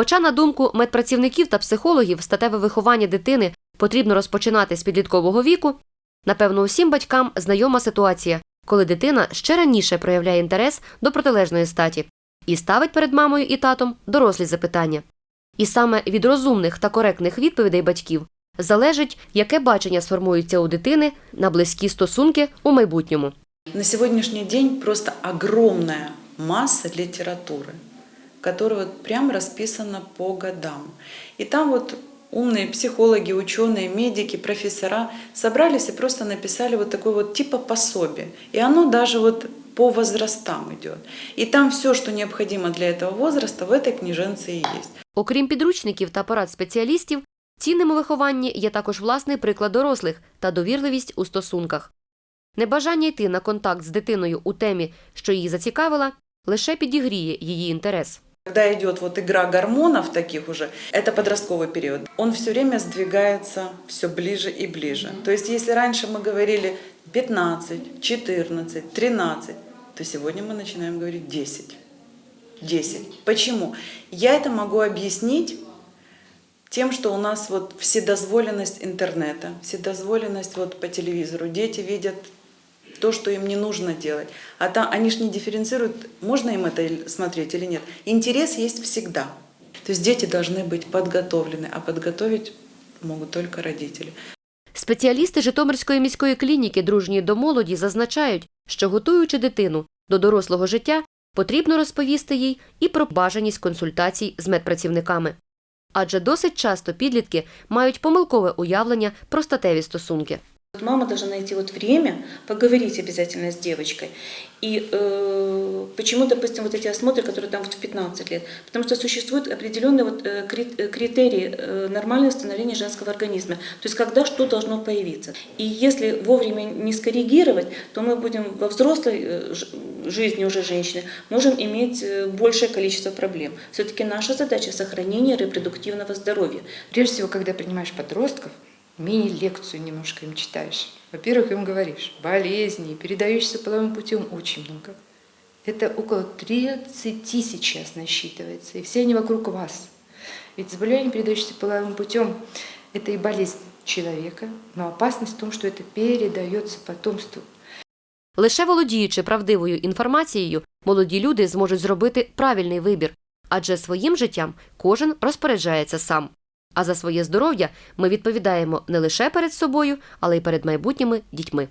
Хоча, на думку медпрацівників та психологів, статеве виховання дитини потрібно розпочинати з підліткового віку, напевно, усім батькам знайома ситуація, коли дитина ще раніше проявляє інтерес до протилежної статі і ставить перед мамою і татом дорослі запитання. І саме від розумних та коректних відповідей батьків залежить, яке бачення сформується у дитини на близькі стосунки у майбутньому. На сегодняшний день просто огромная масса литературы, которая вот прям расписана по годам. И там вот умные психологи, ученые, медики, профессора собрались и просто написали вот такое вот типа пособие. И оно даже вот по возрастам идет. И там все, что необходимо для этого возраста, в этой книженце и есть. Окрім підручників та порад спеціалістів, цінним у вихованні є також власний приклад дорослих та довірливість у стосунках. Небажання йти на контакт з дитиною у темі, що її зацікавила, лише підігріє її інтерес. Когда идет вот игра гормонов таких уже, это подростковый период, он все время сдвигается все ближе и ближе. То есть если раньше мы говорили 15, 14, 13, то сегодня мы начинаем говорить 10. 10. Почему? Я это могу объяснить тем, что у нас вот вседозволенность интернета, вседозволенность вот по телевизору. Дети видят то, что им не нужно делать. А там они же не дифференцируют, можно им это или- смотреть или нет. Интерес есть всегда. То есть дети должны быть подготовлены, а подготовить могут только родители. Спеціалісти Житомирської міської клініки дружньої до молоді зазначають, що готуючи дитину до дорослого життя, потрібно розповісти їй і про бажаність консультацій з медпрацівниками. Адже досить часто підлітки мають помилкове уявлення про статеві стосунки. Мама должна найти вот время, поговорить обязательно с девочкой. И э, почему, допустим, вот эти осмотры, которые там вот в 15 лет? Потому что существуют определенные вот, э, э, критерии э, нормального становления женского организма. То есть когда что должно появиться. И если вовремя не скоррегировать, то мы будем во взрослой э, жизни уже женщины можем иметь э, большее количество проблем. Все-таки наша задача сохранение репродуктивного здоровья. Прежде всего, когда принимаешь подростков, мини-лекцию немножко им читаешь. Во-первых, им говоришь, болезней, передающихся половым путем очень много. Это около 30 сейчас насчитывается, и все они вокруг вас. Ведь заболевание, передающееся половым путем, это и болезнь человека, но опасность в том, что это передается потомству. Лише володіючи правдивою інформацією, молоді люди зможуть зробити правильний вибір, адже своїм життям кожен розпоряджається сам. А за своє здоров'я ми відповідаємо не лише перед собою, але й перед майбутніми дітьми.